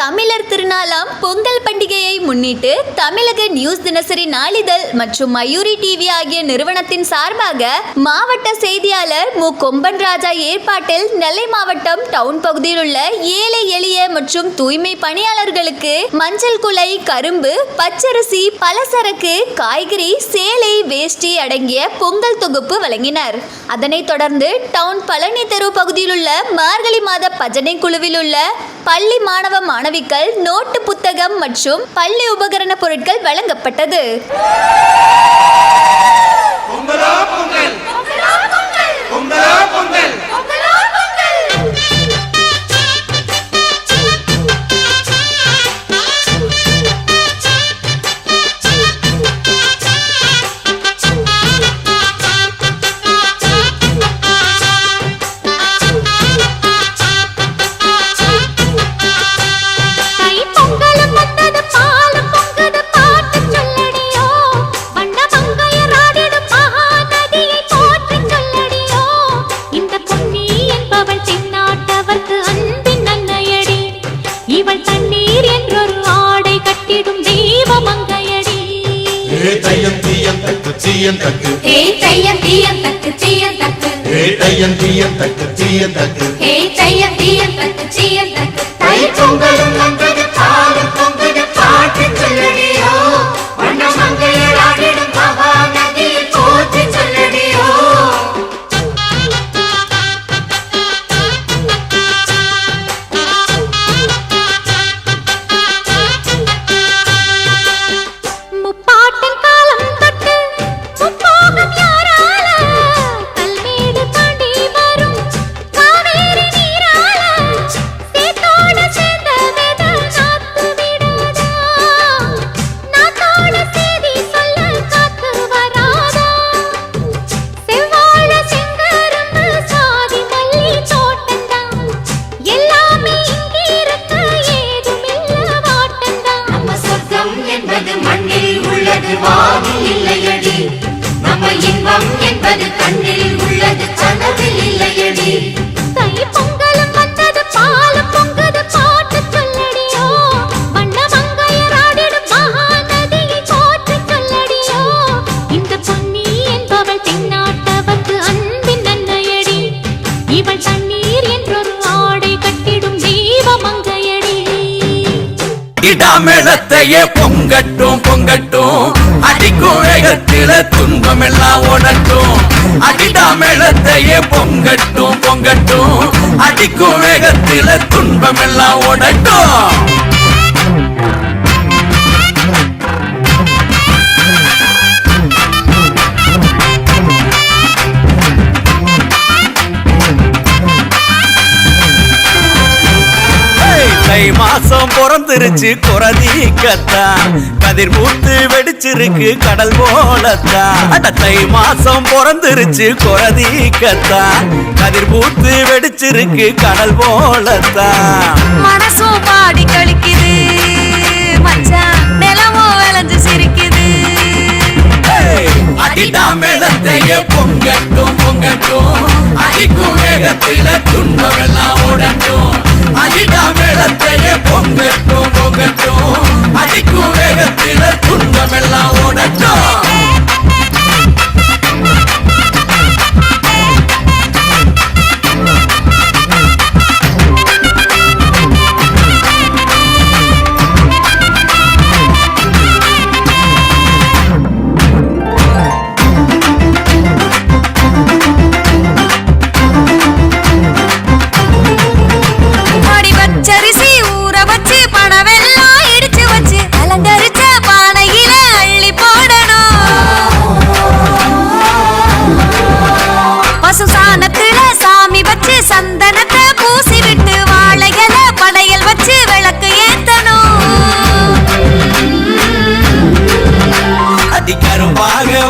தமிழர் திருநாளாம் பொங்கல் பண்டிகையை முன்னிட்டு தமிழக நியூஸ் தினசரி நாளிதழ் மற்றும் மயூரி டிவி ஆகிய நிறுவனத்தின் சார்பாக மாவட்ட செய்தியாளர் மு. கொம்பன் ராஜா ஏற்பாட்டில் நெல்லை மாவட்டம் டவுன் பகுதியில் உள்ள ஏழை எளிய மற்றும் தூய்மை பணியாளர்களுக்கு மஞ்சள் குலை கரும்பு பச்சரிசி பலசரக்கு காய்கறி சேலை வேஷ்டி அடங்கிய பொங்கல் தொகுப்பு வழங்கினர். அதனைத் தொடர்ந்து டவுன் பழனி தெரு பகுதியில் உள்ள மார்கழி மாத பஜனை குழுவில் உள்ள பள்ளி மாணவ மாணவிகள் நோட்டு புத்தகம் மற்றும் பள்ளி உபகரண பொருட்கள் வழங்கப்பட்டது. தக்கு தீயம் தக்கு. ஹே தையம் தீயம் தக்கு தீயம் தக்கு. ஏ தையம் தீயம் தக்கு தீயம் தக்கு. ஹே தையம் தீயம் தக்கு தீயம் தக்கு. தை பொங்கலும் என்பது கண்ணில் உள்ளது கனவில் இல்லையடி. தை பொங்கலும் வந்தது பாலும் பொங்குது பாட்டு சொல்லடியோ. வண்ண மங்கையராடிடும் மகாநதியை போற்றி சொல்லடியோ. இந்த பொன்னி என்பவள் தென்னாட்டவர்க்கு அன்பின் நன்னையடி இவள் தண்ணீர் என்றொரு ஆடை கட்டிடும் தெய்வ மங்கையடி இடாமேளத்தையே பொங்கட்டும் பொங்கட்டும். அடிக்கும் வேகத்தில துன்பம் எல்லாம் ஓடட்டும் அடிடாமேளத்தையே பொங்கட்டும் பொங்கட்டும். அடிக்கும் வேகத்தில துன்பம் எல்லாம் ஓடட்டும் மாசம் பிறந்துருச்சு குறதி கத்தான். கதிர் மூத்து வெடிச்சிருக்கு கடல் போலத்தான். அட தை மாசம் பிறந்துருச்சு குறதி கத்தான். கதிர் மூத்து வெடிச்சிருக்கு கடல் போலத்தான். மனசும் பாடி கழிக்குது. மச்சான் நிலமும் விளைஞ்சு சிரிக்குது. அடிடா கதைய பொங்கட்டும் பொங்கட்டும். அடிக்கும் வேகத்தில துன்பமெல்லாம் ஓடட்டும். அடிடா மேளத்தைய பொங்கட்டும் பொங்கட்டும். அடிக்கும் quero um bagulho.